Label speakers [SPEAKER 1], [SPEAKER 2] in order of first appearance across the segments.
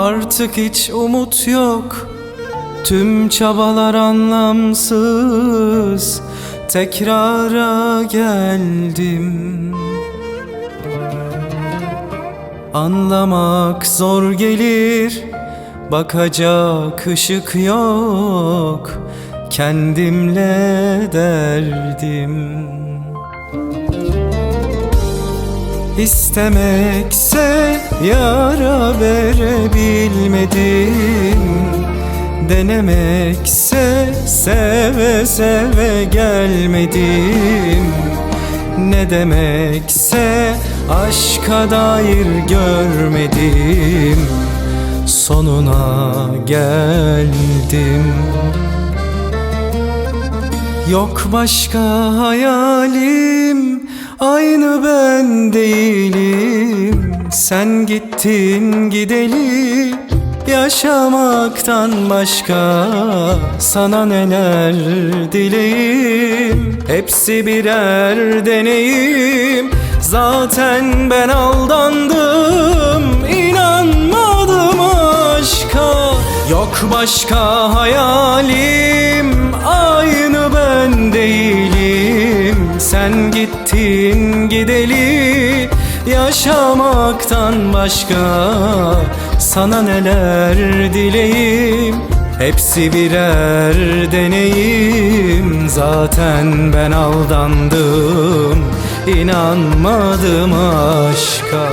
[SPEAKER 1] Artık hiç umut yok. Tüm çabalar anlamsız. Tekrara geldim. Anlamak zor gelir. Bakacak ışık yok. Kendimle derdim. İstemekse verebilmedim Denemekse seve seve gelmedim. Ne demekse aşka dair görmedim. Sonuna geldim. Yok başka hayalim Aynı ben değilim. Sen gittin gideli Yaşamaktan başka Sana neler dileyim? Hepsi birer deneyim. Zaten ben aldandım İnanmadım aşka. Yok başka hayalim Aynı ben değilim. Sen gittin gideli Yaşamaktan başka Sana neler dileyim? Hepsi birer deneyim. Zaten ben aldandım. İnanmadım aşka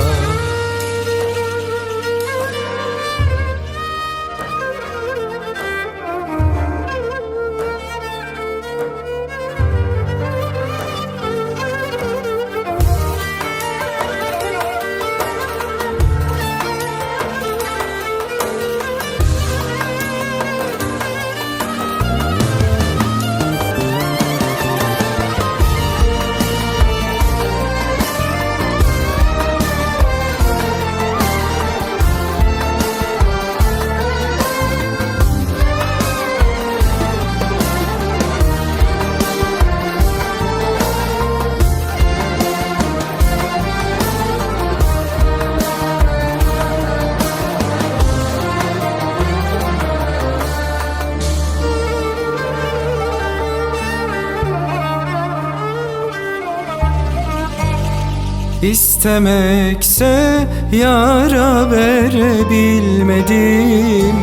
[SPEAKER 1] İstemekse yara verebilmedim.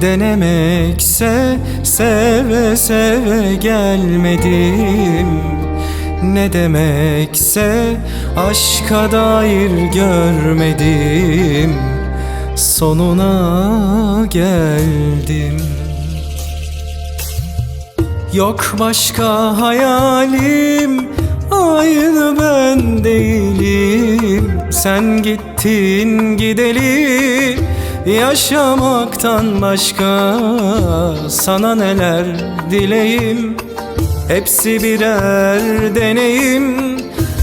[SPEAKER 1] Denemekse seve seve gelmedim. Ne demekse aşka dair görmedim. Sonuna geldim. Yok başka hayalim Aynı ben değilim. Sen gittin gideli. Yaşamaktan başka Sana neler dileyim? Hepsi birer deneyim.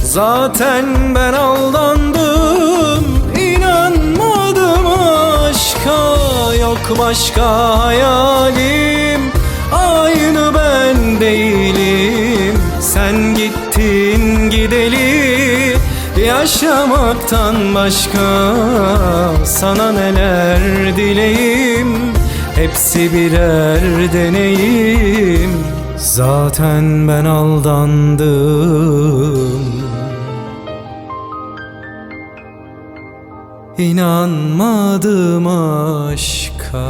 [SPEAKER 1] Zaten ben aldandım. İnanmadım aşka Yok başka hayalim. Aynı ben değilim. Sen gideli Yaşamaktan başka Sana neler dileyim? Hepsi birer deneyim. Zaten ben aldandım. İnanmadım aşka